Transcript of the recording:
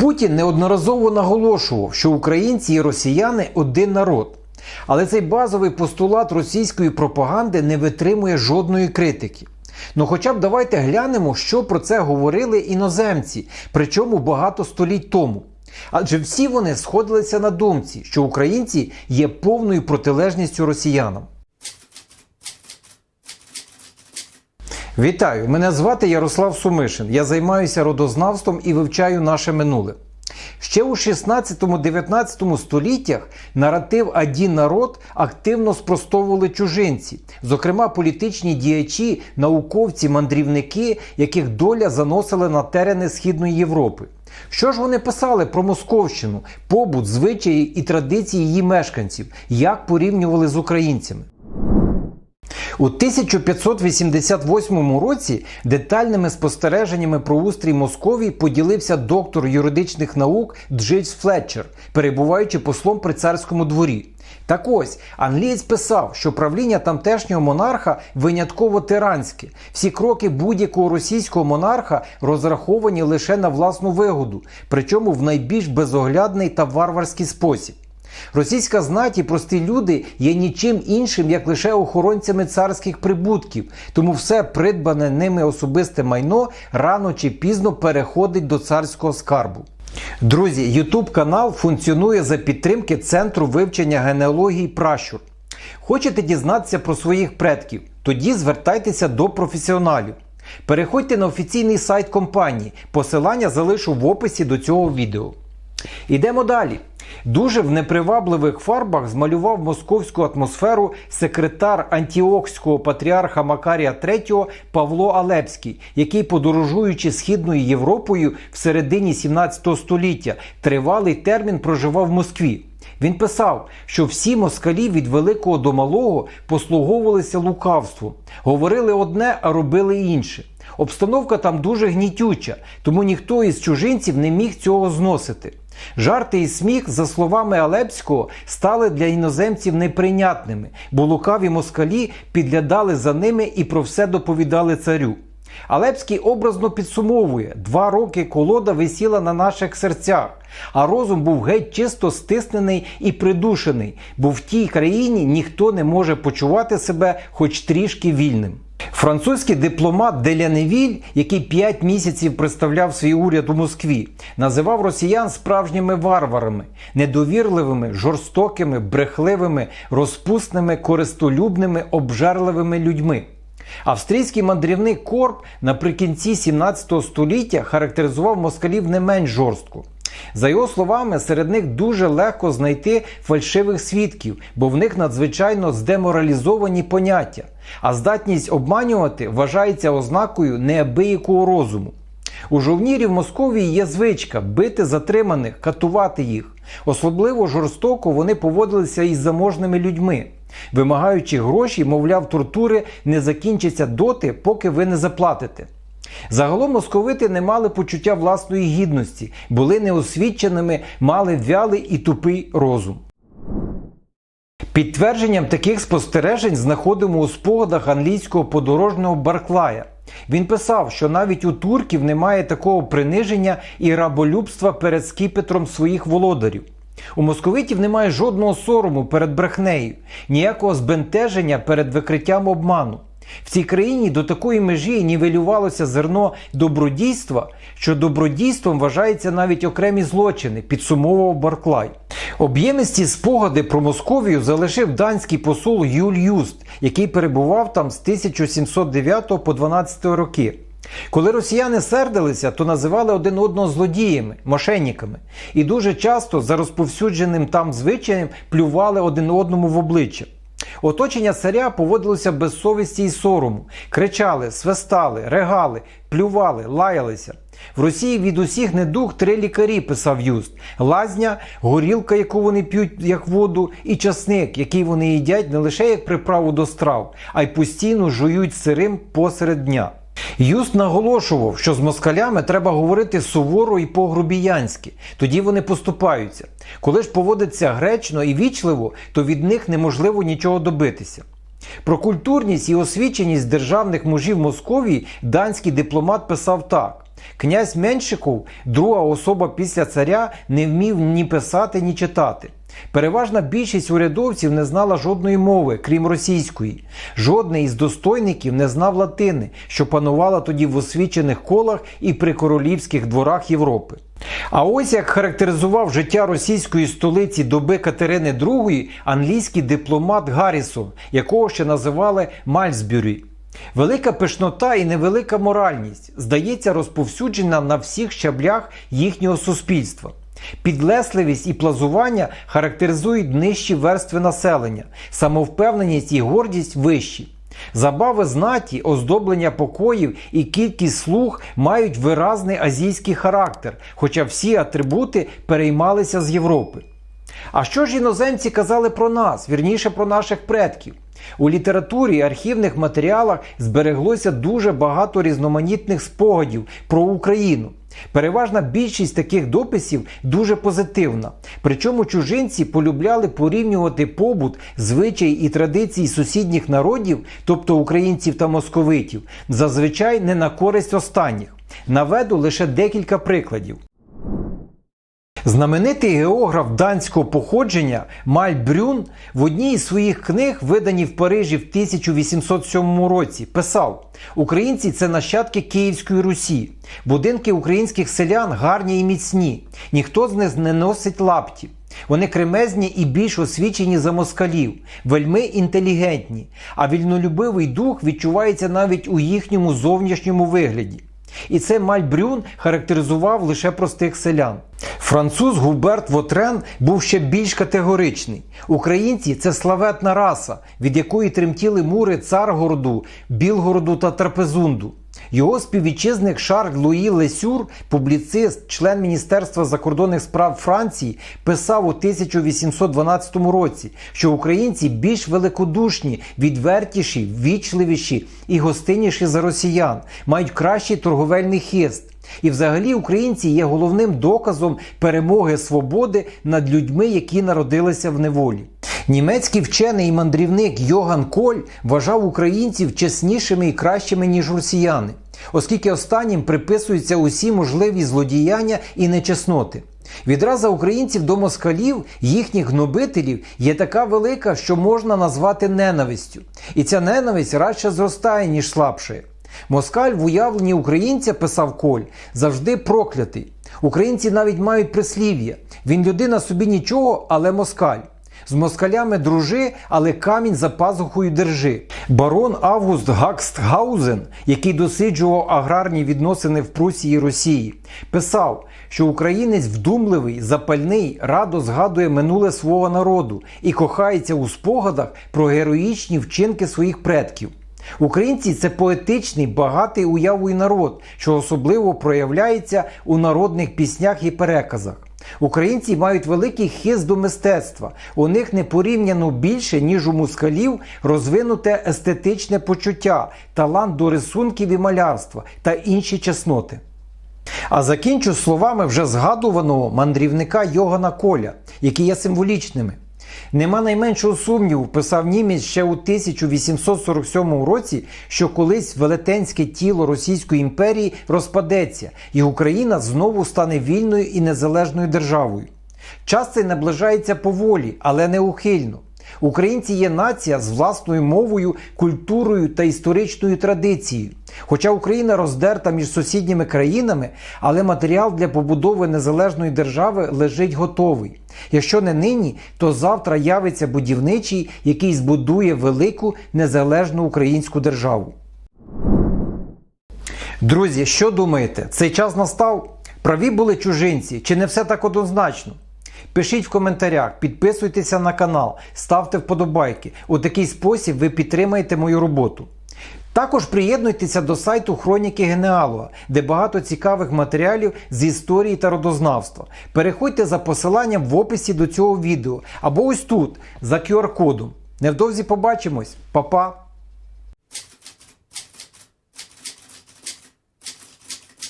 Путін неодноразово наголошував, що українці і росіяни один народ. Але цей базовий постулат російської пропаганди не витримує жодної критики. Ну, хоча б давайте глянемо, що про це говорили іноземці, причому багато століть тому. Адже всі вони сходилися на думці, що українці є повною протилежністю росіянам. Вітаю! Мене звати Ярослав Сумишин. Я займаюся родознавством і вивчаю наше минуле. Ще у 16-19 століттях наратив «Один народ активно спростовували чужинці, зокрема політичні діячі, науковці, мандрівники, яких доля заносила на терени Східної Європи. Що ж вони писали про Московщину, побут, звичаї і традиції її мешканців, як порівнювали з українцями? У 1588 році детальними спостереженнями про устрій Московії поділився доктор юридичних наук Джеймс Флетчер, перебуваючи послом при царському дворі. Так ось англієць писав, що правління тамтешнього монарха винятково тиранське. Всі кроки будь-якого російського монарха розраховані лише на власну вигоду, причому в найбільш безоглядний та варварський спосіб. Російська знать і прості люди є нічим іншим, як лише охоронцями царських прибутків, тому все придбане ними особисте майно рано чи пізно переходить до царського скарбу. Друзі, YouTube канал функціонує за підтримки Центру вивчення генеалогії Пращур. Хочете дізнатися про своїх предків? Тоді звертайтеся до професіоналів. Переходьте на офіційний сайт компанії. Посилання залишу в описі до цього відео. Ідемо далі. Дуже в непривабливих фарбах змалював московську атмосферу секретар антіокського патріарха Макарія III Павло Алепський, який, подорожуючи східною Європою в середині 17 століття, тривалий термін проживав в Москві. Він писав, що всі москалі від великого до малого послуговувалися лукавством, говорили одне, а робили інше. Обстановка там дуже гнітюча, тому ніхто із чужинців не міг цього зносити. Жарти і сміх, за словами Алепського, стали для іноземців неприйнятними, бо лукаві москалі підглядали за ними і про все доповідали царю. Алепський образно підсумовує: два роки колода висіла на наших серцях, а розум був геть чисто стиснений і придушений, бо в тій країні ніхто не може почувати себе хоч трішки вільним. Французький дипломат Деляневіль, який п'ять місяців представляв свій уряд у Москві, називав росіян справжніми варварами, недовірливими, жорстокими, брехливими, розпусними, користолюбними, обжерливими людьми. Австрійський мандрівник Корп наприкінці 17 століття характеризував москалів не менш жорстко. За його словами, серед них дуже легко знайти фальшивих свідків, бо в них надзвичайно здеморалізовані поняття, а здатність обманювати вважається ознакою неабиякого розуму. У жовнірів Московії є звичка бити затриманих, катувати їх. Особливо жорстоко вони поводилися із заможними людьми, вимагаючи гроші, мовляв, тортури не закінчаться доти, поки ви не заплатите. Загалом московити не мали почуття власної гідності, були неосвіченими, мали вялий і тупий розум. Підтвердженням таких спостережень знаходимо у спогадах англійського подорожного Барклая. Він писав, що навіть у турків немає такого приниження і раболюбства перед скіпетром своїх володарів. У московитів немає жодного сорому перед брехнею, ніякого збентеження перед викриттям обману. В цій країні до такої межі нівелювалося зерно добродійства, що добродійством вважається навіть окремі злочини, підсумовував Барклай. Об'ємисті спогади про Московію залишив данський посол Юль Юст, який перебував там з 1709 по 12 роки. Коли росіяни сердилися, то називали один одного злодіями, мошенниками, і дуже часто за розповсюдженим там звичаєм плювали один одному в обличчя. Оточення царя поводилося без совісті і сорому, кричали, свистали, регали, плювали, лаялися. В Росії від усіх недуг три лікарі, писав Юст: лазня, горілка, яку вони п'ють як воду, і часник, який вони їдять не лише як приправу до страв, а й постійно жують сирим посеред дня. Юст наголошував, що з москалями треба говорити суворо і по-грубіянськи, тоді вони поступаються. Коли ж поводиться гречно і вічливо, то від них неможливо нічого добитися. Про культурність і освіченість державних мужів Московії данський дипломат писав так: Князь Меншиков, друга особа після царя, не вмів ні писати, ні читати. Переважна більшість урядовців не знала жодної мови, крім російської. Жодний із достойників не знав латини, що панувала тоді в освічених колах і при королівських дворах Європи. А ось як характеризував життя російської столиці доби Катерини II англійський дипломат Гаррісон, якого ще називали Мальсбюрі. Велика пишнота і невелика моральність здається розповсюджена на всіх щаблях їхнього суспільства. Підлесливість і плазування характеризують нижчі верстви населення, самовпевненість і гордість вищі. Забави знаті, оздоблення покоїв і кількість слуг мають виразний азійський характер, хоча всі атрибути переймалися з Європи. А що ж іноземці казали про нас, вірніше про наших предків? У літературі і архівних матеріалах збереглося дуже багато різноманітних спогадів про Україну. Переважна більшість таких дописів дуже позитивна. Причому чужинці полюбляли порівнювати побут, звичай і традиції сусідніх народів, тобто українців та московитів, зазвичай не на користь останніх. Наведу лише декілька прикладів. Знаменитий географ данського походження Маль Брюн в одній із своїх книг, видані в Парижі в 1807 році, писав: Українці це нащадки Київської Русі. Будинки українських селян гарні і міцні. Ніхто з них не носить лапті. Вони кремезні і більш освічені за москалів, вельми інтелігентні, а вільнолюбивий дух відчувається навіть у їхньому зовнішньому вигляді. І це Мальбрюн характеризував лише простих селян. Француз Губерт Вотрен був ще більш категоричний. Українці це славетна раса, від якої тремтіли мури Царгороду, Білгороду та Трапезунду. Його співвітчизник Шарль Луї Лесюр, публіцист, член Міністерства закордонних справ Франції, писав у 1812 році, що українці більш великодушні, відвертіші, ввічливіші і гостинніші за росіян, мають кращий торговельний хист. І, взагалі, українці є головним доказом перемоги свободи над людьми, які народилися в неволі. Німецький вчений і мандрівник Йоган Коль вважав українців чеснішими і кращими, ніж росіяни, оскільки останнім приписуються усі можливі злодіяння і нечесноти. Відраза українців до москалів, їхніх гнобителів, є така велика, що можна назвати ненавистю. І ця ненависть радше зростає, ніж слабшає. Москаль в уявленні українця, писав Коль, завжди проклятий. Українці навіть мають прислів'я. Він людина собі нічого, але москаль. З москалями дружи, але камінь за пазухою держи. Барон Август Гакстгаузен, який досліджував аграрні відносини в Прусії і Росії, писав, що українець вдумливий, запальний, радо згадує минуле свого народу і кохається у спогадах про героїчні вчинки своїх предків. Українці це поетичний, багатий уявою народ, що особливо проявляється у народних піснях і переказах. Українці мають великий хист до мистецтва. У них не порівняно більше, ніж у мускалів, розвинуте естетичне почуття, талант до рисунків і малярства та інші чесноти. А закінчу словами вже згадуваного мандрівника Йогана Коля, які є символічними. Нема найменшого сумніву, писав німець ще у 1847 році, що колись велетенське тіло Російської імперії розпадеться, і Україна знову стане вільною і незалежною державою. Час цей наближається поволі, але неухильно. Українці є нація з власною мовою, культурою та історичною традицією. Хоча Україна роздерта між сусідніми країнами, але матеріал для побудови незалежної держави лежить готовий. Якщо не нині, то завтра явиться будівничий, який збудує велику незалежну українську державу. Друзі, що думаєте? Цей час настав? Праві були чужинці, чи не все так однозначно? Пишіть в коментарях, підписуйтеся на канал, ставте вподобайки. У такий спосіб ви підтримаєте мою роботу. Також приєднуйтеся до сайту Хроніки Генеалога, де багато цікавих матеріалів з історії та родознавства. Переходьте за посиланням в описі до цього відео або ось тут за QR-кодом. Невдовзі побачимось, Па-па!